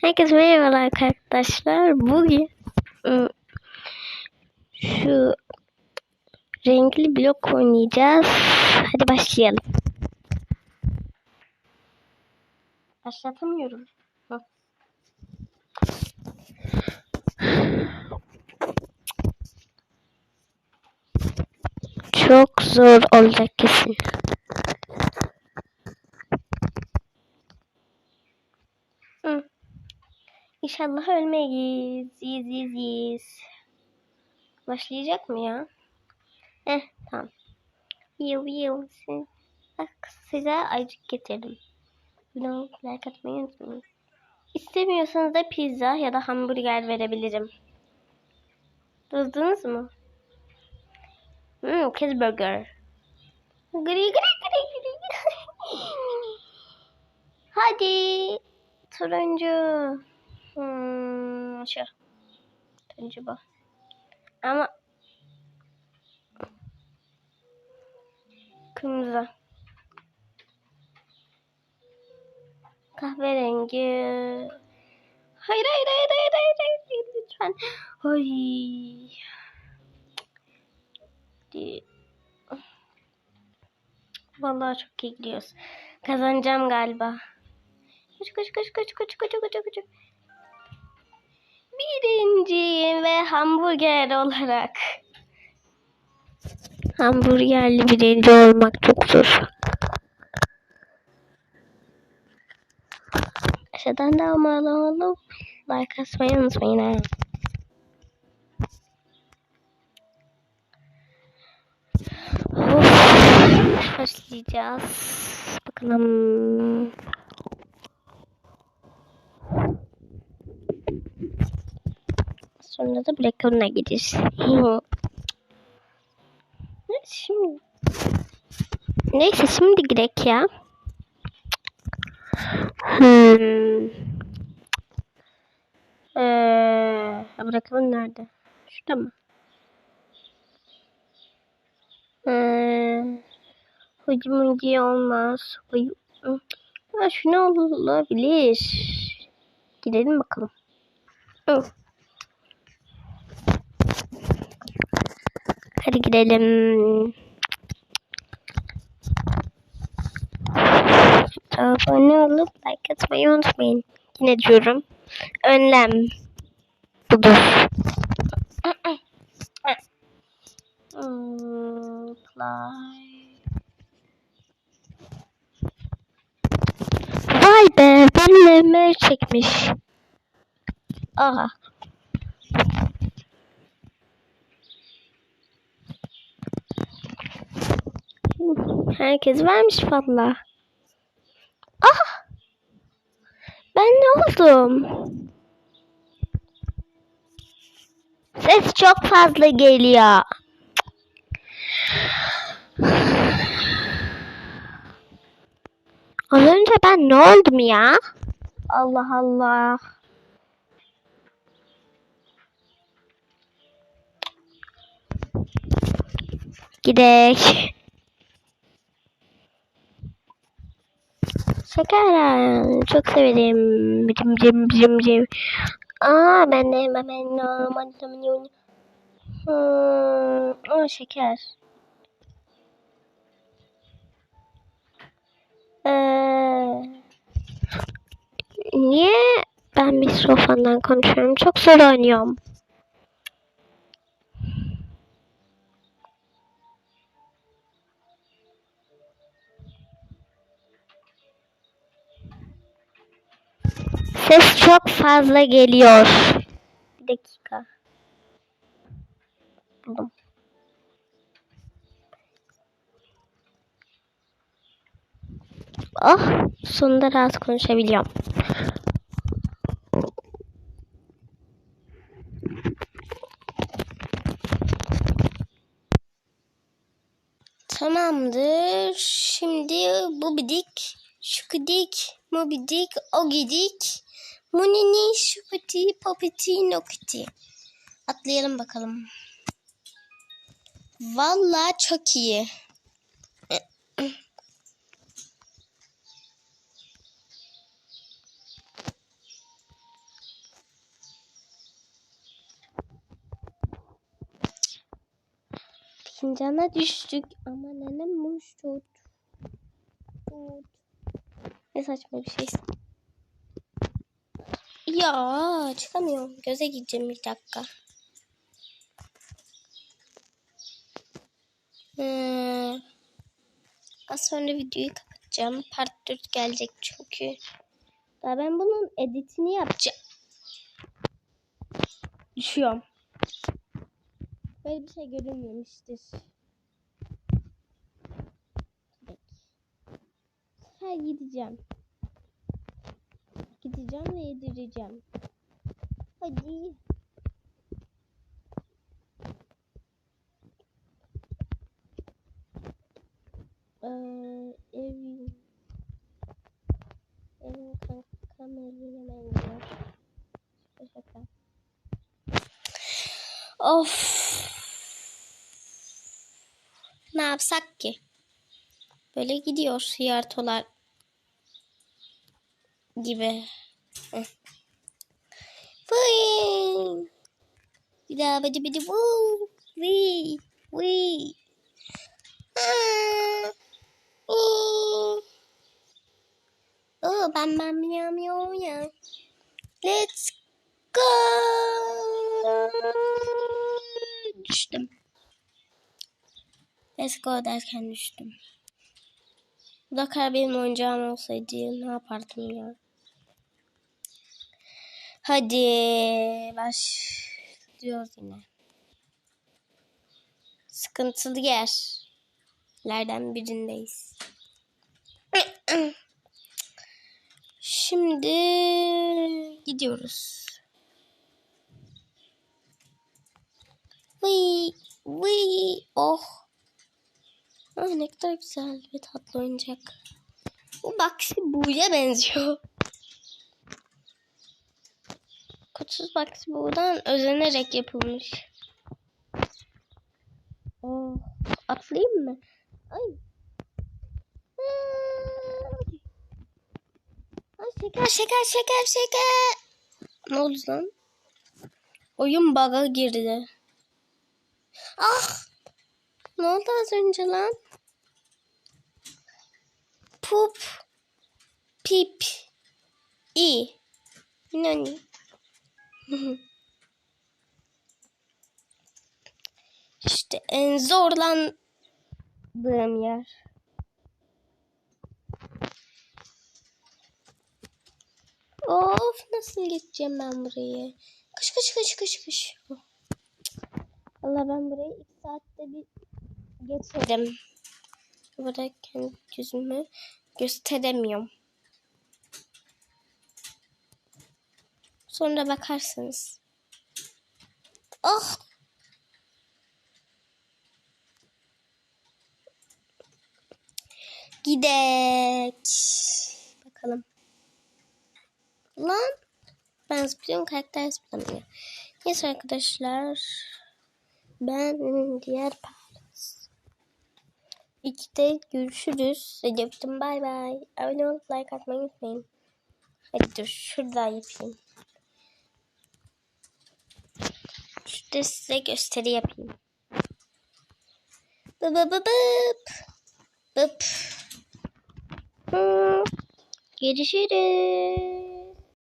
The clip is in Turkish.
Herkese merhabalar arkadaşlar. Bugün ım, şu renkli blok oynayacağız. Hadi başlayalım. Başlatamıyorum. Hı. Çok zor olacak kesin. Hı. İnşallah ölmeyiz. Yiz yiz yiz. Başlayacak mı ya? Eh tamam. Yiv. Siz- Bak size acık getirdim. Bunu like atmayı unutmayın. İstemiyorsanız da pizza ya da hamburger verebilirim. Duydunuz mu? Hmm, cheeseburger. Gri gri gri gri. Hadi. Turuncu. Hmm, şu. Turuncu bu. Ama kırmızı. Kahverengi. Hayır hayır hayır hayır hayır, hayır lütfen. Di- Vallahi çok iyi gidiyoruz. Kazanacağım galiba. Koş koş koş koş koş koş koş koş. Birinci ve hamburger olarak. Hamburgerli birinci olmak çok zor. Aşağıdan da abone olup like atmayı unutmayın ha. Of, başlayacağız. Bakalım. Sonra da Blackstone'a gideriz. şimdi Neyse şimdi girek ya. Hmm. Ee, bırakalım nerede? Şurada mı? Ee, hücum olmaz. Huy ha, şu ne olabilir? Gidelim bakalım. Hı. Hadi gidelim. Abone olup like atmayı unutmayın. Yine diyorum. Önlem. Budur. Vay be, benimle çekmiş. Aha. Herkes vermiş valla. Ah! Ben ne oldum? Ses çok fazla geliyor. Az önce ben ne oldum ya? Allah Allah. Gidek. Şeker çok severim. Cim cim cim cim. Aa ben de hemen ben normalde Hmm, o şeker. Ee, niye ben mikrofondan konuşuyorum? Çok zor oynuyorum. Ses çok fazla geliyor. Bir dakika. Buldum. Oh, sonunda rahat konuşabiliyorum. Tamamdır. Şimdi bu bidik, şu gidik, bu bidik, o gidik. Munini şupiti popiti nokiti. Atlayalım bakalım. Valla çok iyi. Fincana düştük. Ama nenem muş tut. Tut. Ne saçma bir şey. Ya çıkamıyorum. Göze gideceğim bir dakika. Hmm. Az sonra videoyu kapatacağım. Part 4 gelecek çünkü. Daha ben bunun editini yapacağım. Düşüyorum. Böyle bir şey görünmemiştir. Her gideceğim. Gideceğim ve yedireceğim. Hadi. Ee, evim. Evim kankam evine benziyor. Şaka. Of. Ne yapsak ki? Böyle gidiyor yartolar gibi. Fıy. Bir daha bıdı bıdı vuu. Vıy. Vıy. Vıy. Oh, ben ben miyav ya. Let's go. Düştüm. Let's go derken düştüm. Bu da benim oyuncağım olsaydı ne yapardım ya. Hadi başlıyoruz yine. Sıkıntılı yerlerden birindeyiz. Şimdi gidiyoruz. Vıy, vıy, oh. Ah, ne kadar güzel ve tatlı oyuncak. Bu Baxi Bu'ya benziyor. Kutusuz Baxi Bu'dan özenerek yapılmış. Oh, atlayayım mı? Ay. Ay şeker şeker şeker şeker. Ne oldu lan? Oyun bug'a girdi. Ah! Ne oldu az önce lan? Pup. Pip. i. Nani? işte en zorlandığım yer. Of nasıl geçeceğim ben burayı? Kış kış kış kış kış. Allah ben burayı iki saatte bir geçerim. Burada kendi yüzümü gösteremiyorum. Sonra bakarsınız. Oh! Gidek. Bakalım. Lan. Ben zıplıyorum karakter zıplamıyor. Neyse arkadaşlar. Ben diğer Paris. İkide görüşürüz. Recep'tim bay bay. Abone olup like atmayı unutmayın. Hadi dur şurada yapayım. Şurada size gösteri yapayım. Bıp bıp bıp bıp. Görüşürüz.